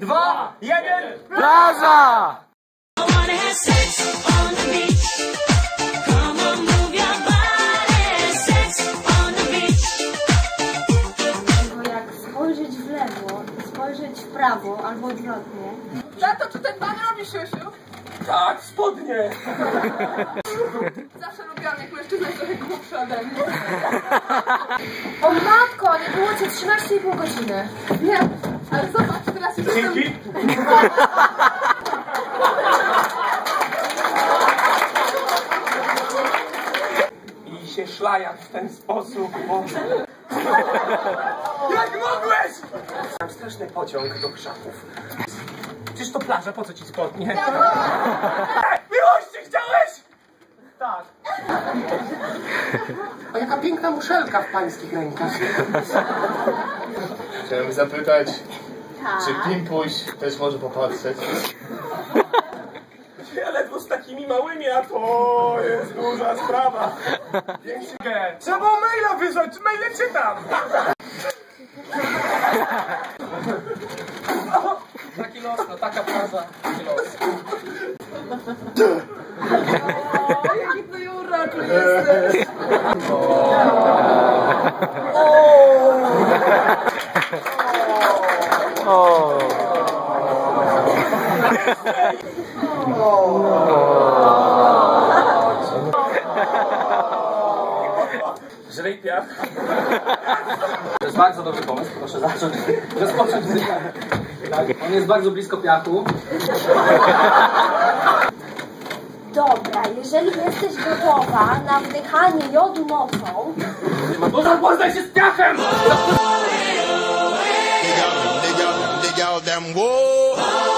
dwa, jeden. Plaża! Tylko jak spojrzeć w lewo spojrzeć w prawo albo odwrotnie, Tato, czy ten pan robi siusiu? Tak, spodnie. Zawsze lubiłam, jak mężczyzna jest trochę głupszy ode mnie. O matko, nie było cię 13,5 godziny. Wiem, ale zobacz. Dzięki. I się szlajak w ten sposób, bo... Jak mogłeś? Mam straszny pociąg do krzaków. Czyż to plaża? Po co ci spodnie? Miłości chciałeś? Tak. A jaka piękna muszelka w pańskich rękach. Chciałem zapytać, czy Pimpuś też może popatrzeć? Ja ledwo z takimi małymi, a to jest duża sprawa. Większy G. Trzeba maila wysłać, maile czytam. Taki los, no taka plaża, taki los. O, jaki ty jesteś. Żryj piach. To jest bardzo dobry pomysł, proszę zacząć. Rozpocząć tak. On jest bardzo blisko piachu. Dobra, jeżeli jesteś gotowa na wdychanie jodu mocą, To zapoznaj się z piachem! Dig out, dig out them whoa.